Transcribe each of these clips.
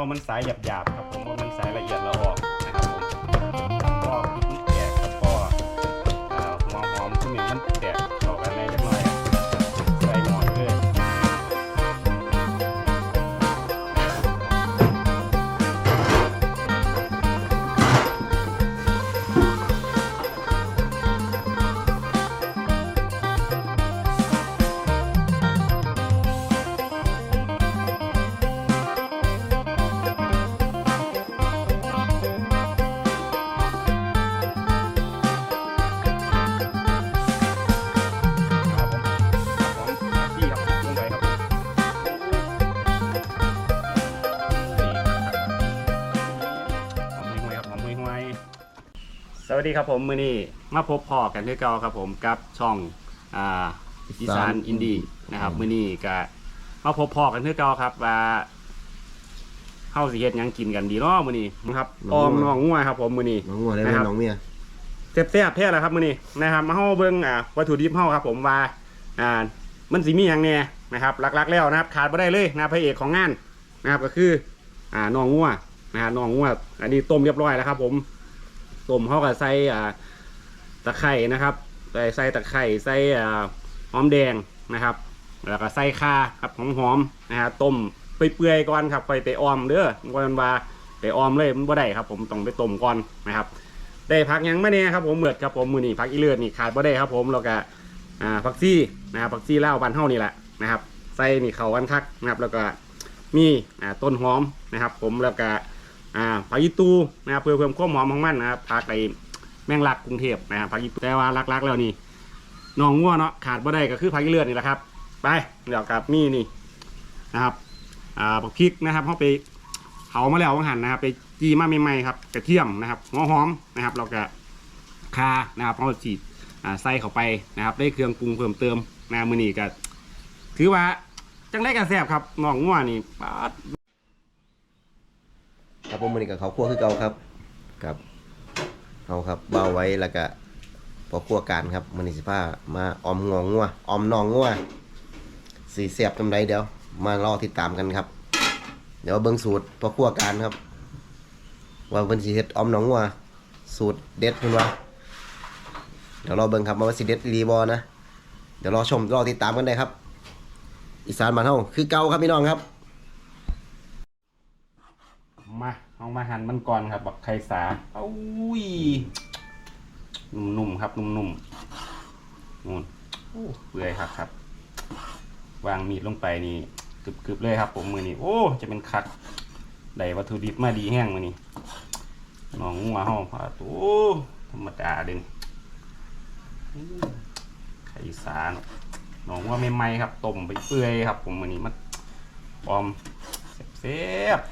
เอามันสายหยาบๆครับผมว่ามันสายละเอียดเราออก สวัสดีครับผมมือนี้มาพบพ่อกันที่เก่าครับผมกับช่องอ่าอีสานอินดี้นะครับมือนี้ก็มาพบพ่อกันที่เก่าครับว่าเข้าสิเฮ็ดหยังกินกันดีเนาะมื้อนี้นะครับออมน้องงัวครับ ผมมื้อนี้น้องงัวได้ไหมนะครับน้องเมียแซ่บๆแท้แล้วครับมื้อนี้นะครับมาเฮาเบิ่งอ่าวัตถุดิบเฮาครับ ผมว่าอ่ามันสิมีหยังแน่นะครับหลักๆแล้วนะครับ ขาดบ่ได้เลยนะพระเอกของงานนะครับก็คืออ่าน้องงัวนะฮะน้องงัวอันนี้ต้มเรียบร้อยแล้วครับ ผม ต้มเฮาก็ใส่อ่าตะไคร่นะครับใส่ใส่ตะไคร่ใส่อ่าหอมแดงนะครับ แล้วก็ใส่ข่าครับหอมๆนะฮะต้มเปื่อยๆก่อนครับค่อยไปออมเด้อบ่แม่นว่าไปออมเลยมันบ่ได้ครับ ผมต้องไปต้มก่อนนะครับ ได้พักยังไมาเนี่ยครับผมเหมือดครับผมมือนี่พักอีเลือดนี่ขาดบ่ได้ครับ ผมแล้วก็อ่าผักซี่นะครับผักซี่เล่าบานเฮานี่แหละนะครับใส่นี่เขากันคักนะครับ แล้วก็มีอ่าต้นหอมนะครับ ผมแล้วก็ อ่าผักยีตูนะครับเพื่อเพิ่มความหอมของมันนะครับผักไอแมงลักกรุงเทพนะครับผักยีตูแต่ว่าลักๆแล้วนี่น้องงัวเนาะขาดบ่ได้ก็คือผักอีเลือดนี่แหละครับ ไปเดี๋ยวกับมี่นี่นะครับอ่าผักพริกนะครับเขาไปเผามาแล้ววังหันนะครับ ไปจีมาใหม่ๆครับกระเทียมนะครับหัวหอมนะครับเราก็คานะครับเอาฉีดอ่าใส่เข้าไปนะครับ ได้เครื่องปรุงเพิ่มเติมนะมือนี้ก็ถือว่าจังได้กระแสบครับน้องงัวนี่ปาด ผมมันนี้กับเขาคั่วคือเก่าครับกับเขาครับเบาไว้แล้วก็พอคั่วการครับมันนี้สิผ้ามาออมงองงัวออมนองงัวสีเสียบจำไรเดี๋ยว มารอติดตามกันครับ เดี๋ยวเบิ้งสูตรพอคั่วการครับ ว่าเป็นสีเฮ็ดออมนองงัวสูตรเด็ดคุณว่าเดี๋ยวรอเบิ้งครับว่าสิเด็ดรีบอนะเดี๋ยวรอชมรอติดตามกันได้ครับ อีสานบ้านเฮาคือเก่าครับพี่น้องครับ มา เอามาหั่นมันก่อนครับ บักไข่สาอุ้ยนุ่มๆครับนุ่มๆนู่นเปื่อยครับครับ วางมีดลงไปนี่กึบๆเลยครับ ผมมือนี่โอ้จะเป็นคักได้วัตถุดิบมาดีแห้งมือนี่น้องงัวห้องพาตัวธรรมดาเด่นไข่สารน้องว่าไม่ไหมครับต้มไปเปื่อยครับ ผมมือนี้มันปอมเสียบ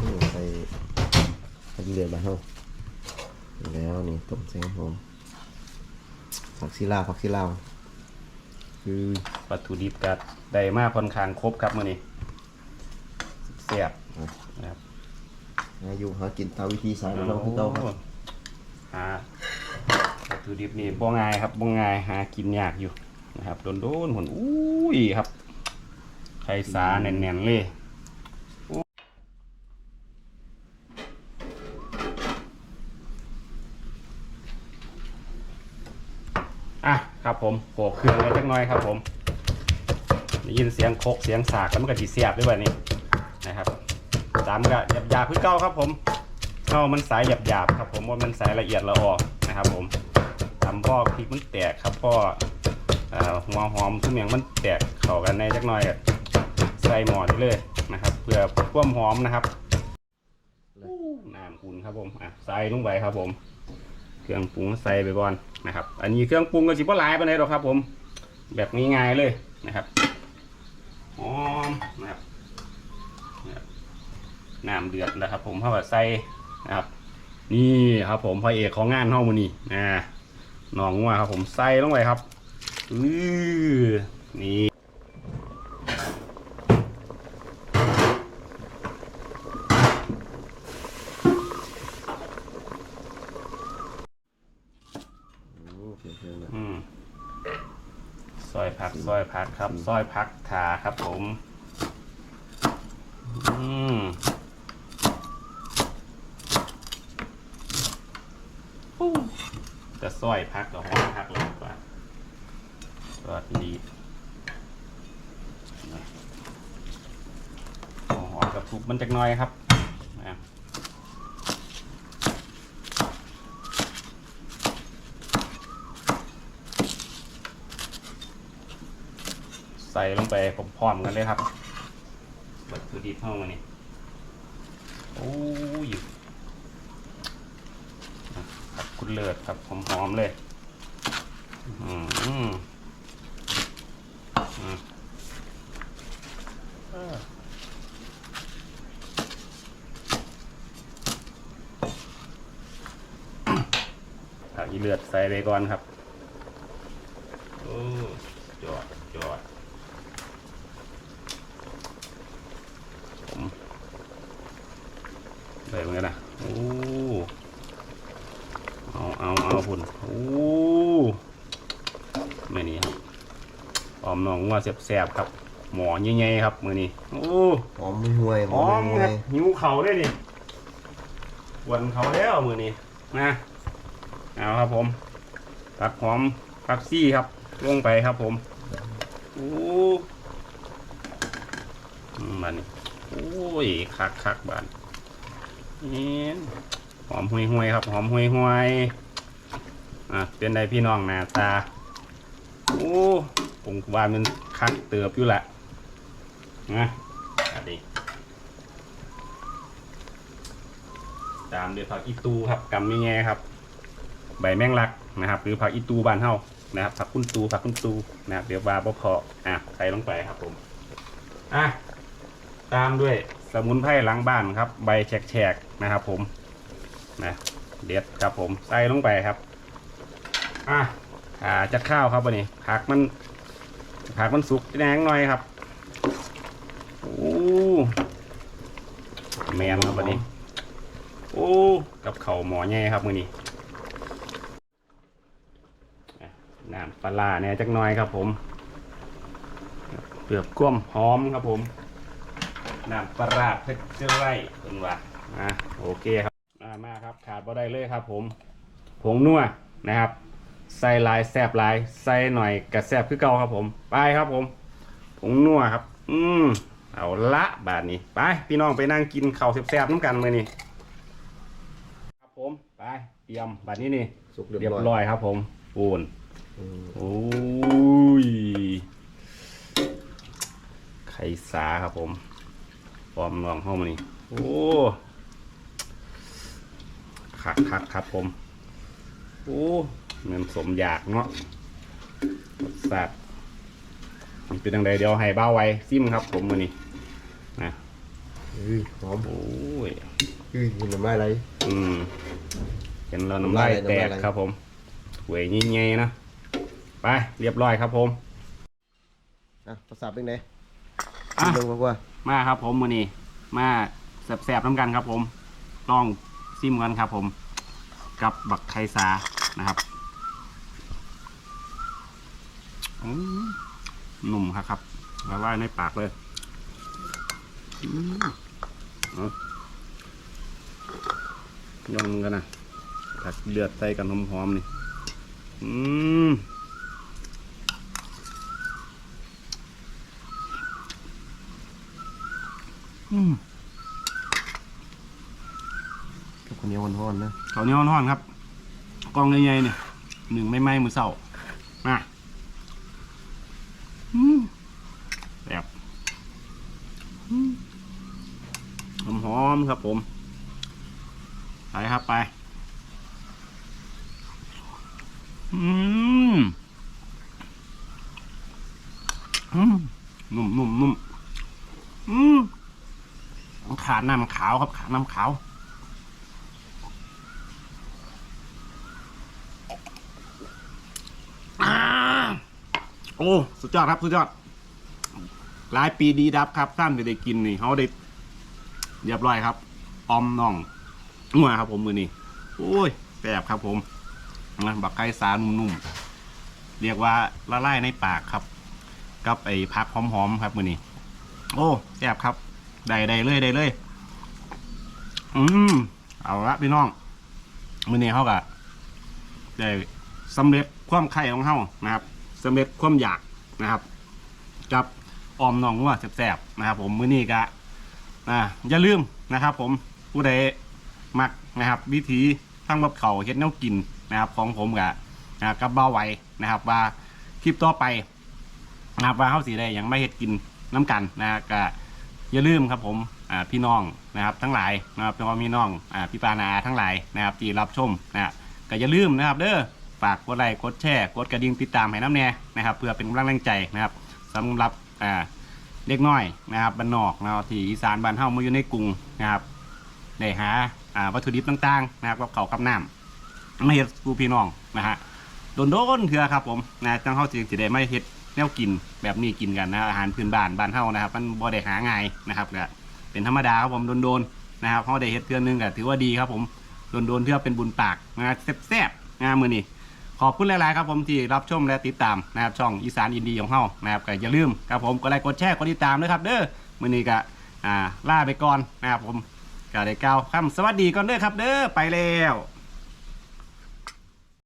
นี่ใส่ ผักเดือดมาเฮาแล้วนี่ต้มใส่ครับผมผักซีลาวผักซีลาวคือๆวัตถุดิบกัดได้มาค่อนข้างครบครับมือนี้เสียบนะครับอายุหากินตามวิธีสายของเราคือเก่าครับหาวัตถุดิบนี่บ่ง่ายครับบ่ง่ายหากินยากอยู่นะครับโดนโดนๆหุ่นอุ้ยครับไข่สาแน่นๆเลย อะครับผมโขกเครื่องเลยจักหน่อยครับผมได้ยินเสียงโคกเสียงสากแล้วมันก็จีเสียบด้วยแบบนี้นะครับตามก็หยาบๆคือเก่าครับผมเข้ามันสายหยาบๆครับผมว่ามันสายละเอียดละออนะครับผมทำพ่อพริกมันแตกครับพ่อเอ่อหัวหอมทุกอย่างมันแตกเข้ากันในจักหน่อยใส่หมอได้เลยนะครับเพื่อควมหอมนะครับน้ำอุ่นครับผมอะใส่ลงไปครับผม เครื่องปรุงใส่ไปก่อนนะครับ อันนี้เครื่องปรุงก็สิบ่หลายปานใดหรอกครับ ผม แบบง่ายๆเลยนะครับหอมนะครับน้ำเดือดแล้วครับ ผมเข้ากับใส่นะครับ นี่ครับ ผมพระเอกของงานห้องมือนี่อ่าหนองงัวครับ ผมใส่ลงไปครับอือนี่ โอ้เพียงๆเลย อืมซอยผัก ซอยพักครับ ซอยพักขาครับผม อืมฟู้จะซอยพักกับห้องพักเลยดีกว่าก็ดีหอมกับทุบมันจักน้อยครับอะ ใส่ลงไปพร้อมๆกันเลยครับวัตถุดิบเข้ามานี่โอ้ยอะครับคุณเลิศครับหอมๆเลยอืมอืมอืมเออเอาอีเลือดใส่ไปก่อนครับ โอ้จอดจอดผม ใส่เหมือนกันนะโอ้เอาเอาเอาพุ่นโอ้ไม่นี่ครับหอมหนองว่าแสบๆครับ หมอใหญ่ๆครับมือนี้โอ้หอมไม่ห่วยหอมไม่ห่ควรับยหิวเขาได้ดิวันเขาแล้วมือนี้นะเอาครับผมผักหอมผักซี่ครับลงไปครับผมโอ้อืมบานนี้โอ้ยคักคักๆบานเห็ นหอมห่วยห่วยๆครับ หอมห่วยห่วยๆอะเป็นไดพี่น้องหน้าตา โอ้ผมว่ามันคักเติบอยู่แหละนะอันนี้ตามด้วยผักอีตูครับกำมีแง่ครับ ใบแมงลักนะครับ หรือผักอีตูบานเฮานะครับผักคุณตูผักคุณตูนะครับเดี๋ยววาบ่พออะใส่ลงไปครับผมอะตามด้วย สมุนไพรหล้างบ้านครับ ใบแฉกๆนะครับ ผมนะเด็ดครับผมใส่ลงไปครับอะอ่าจะข้าวครับวันนี้ผักมันผักมันสุกแดงหน่อยครับโอ้แมนครับวันนี้โอ้กับเข่าหมอแง่ครับมือนี้น้ำปลาเนี่ยจักหน่อยครับผมเปลือกกล้มหอมครับผม น้ำปลาเพชรไร่เป็นว่าอะโอเคครับมามาครับขาดบ่ได้เลยครับ ผมผงนัวนะครับใส่ลายแซบลายใส่หน่อยกระแซบคือเก่าครับ ผมไปครับผมผงนัวครับ อืมเอาละบาทนี้ไปพี่น้องไปนั่งกินข้าวแซบๆน้ำกันมือนี้ครับผมไปเตรียมบัดนี้นี่สุกเรียบร้อยครับ ผมปูนโอ้ยไข่สาครับผม ปอมลองเข้ามานี่ โอ้คักคักครับผม โอ้เงินสมอยากเนาะรสสัตว์มันเป็นยังไงเดี๋ยวให้เบ้าไว้ซิมครับผมมือนี้นะอุ้ยหอมโอ้ยอุ้ยกินน้ำลายไหลอืมเห็นเราน้ำลายแตกน้ำลายไหลครับผมหวยยิ่งใหญ่นะ ไปเรียบร้อยครับผมอะภาษาเป็นไง อะลงมาว่ามาครับผมมือนี้มาแสบๆน้ำกันครับผมต้องซิมกันครับผม กับบักไคซานะครับอืมหนุ่มครับครับละลายในปากเลยอืมเอาย่องกันนะผักเดือดใส่กันหอมๆนี่ อืม อืม กับคนเหนียวห่อนๆนะข้าวเหนียวร้อนๆครับกล้องใหญ่ๆเนี่ยหนึ่งไม่ไหม้มือเศร้ามาอืมแบบอืมหอมๆครับผมไปครับไป อืมอืมนุ่มนุ่มนุ่มอืมขาดน้ำขาวครับขาดน้ำขาว อ่า โอ้สุดยอดครับ สุดยอดหลายปีดีดับครับท่านจะได้กินนี่เขาได้เรียบร้อยครับออมน่องงัวครับ ผมมือนี้โอ้ยแซ่บครับ ผมนะบักไก่สานุ่มๆเรียกว่าละลายในปากครับ กับไอ้ผักหอมๆครับมือนี้โอ้แซ่บครับได้ได้เลยได้เลยอืมเอาละพี่น้องมือนี้เฮาก็ได้สำเร็จความไข่ของเฮานะครับ สำเร็จความอยากนะครับ กับออมหนองวัวแซ่บๆนะครับ ผมมื้อนี้ก็อ่าอย่าลืมนะครับ ผมผู้ใดมักนะครับ วิธีทำกับเขาเฮ็ดแนวกินนะครับ ของผมกับอ่ากับเบาไหวนะครับ ว่าคลิปต่อไปนะครับว่าเฮาสิได้ยังไม่เฮ็ดกินน้ำกันนะก็อย่าลืมครับผมอ่าพี่น้องนะครับ ทั้งหลายนะครับพี่น้องพี่น้องอ่าพี่ปานาอาทั้งหลายนะครับที่รับชมนะก็อย่าลืมนะครับ เด้อ ฝากกดไลค์กดแชร์กดกระดิ่งติดตามให้น้ำแน่นะครับเพื่อเป็นกำลังแรงใจนะครับสำหรับอ่าเล็กน้อยนะครับบ้านนอกนะครับที่อีสานบ้านเฮามาอยู่ในกรุงนะครับได้หาอ่าวัตถุดิบต่างๆนะครับกับเขาวกับน้ำมาเฮ็ดกูพี่น้องนะฮะโดนโดนเถื่อครับผมนะจังเฮาสิสิได้มาเฮ็ดแนวกินแบบนี้กินกันนะอาหารพื้นบ้านบ้านเฮานะครับ มันบ่ได้หาง่ายนะครับก็เป็นธรรมดาครับผมโดนๆนนะครับเฮาได้เฮ็ดเทื่อนึงก็ถือว่าดีครับผมโดนๆเทื่อเป็นบุญปากนะแซ่บๆนะมื้อนี้ ขอบคุณหลาย ๆ ครับผมที่รับชมและติดตามนะครับช่องอีสานอินดีของเฮานะครับก็อย่าลืมครับผมกดไลค์กดแชร์กดติดตามด้วยครับ เด้อมื้อนี้ก็อ่าลาไปก่อนนะครับผมก็ได้กล่าวคำสวัสดีก่อนเด้อครับ เด้อไปแล้ว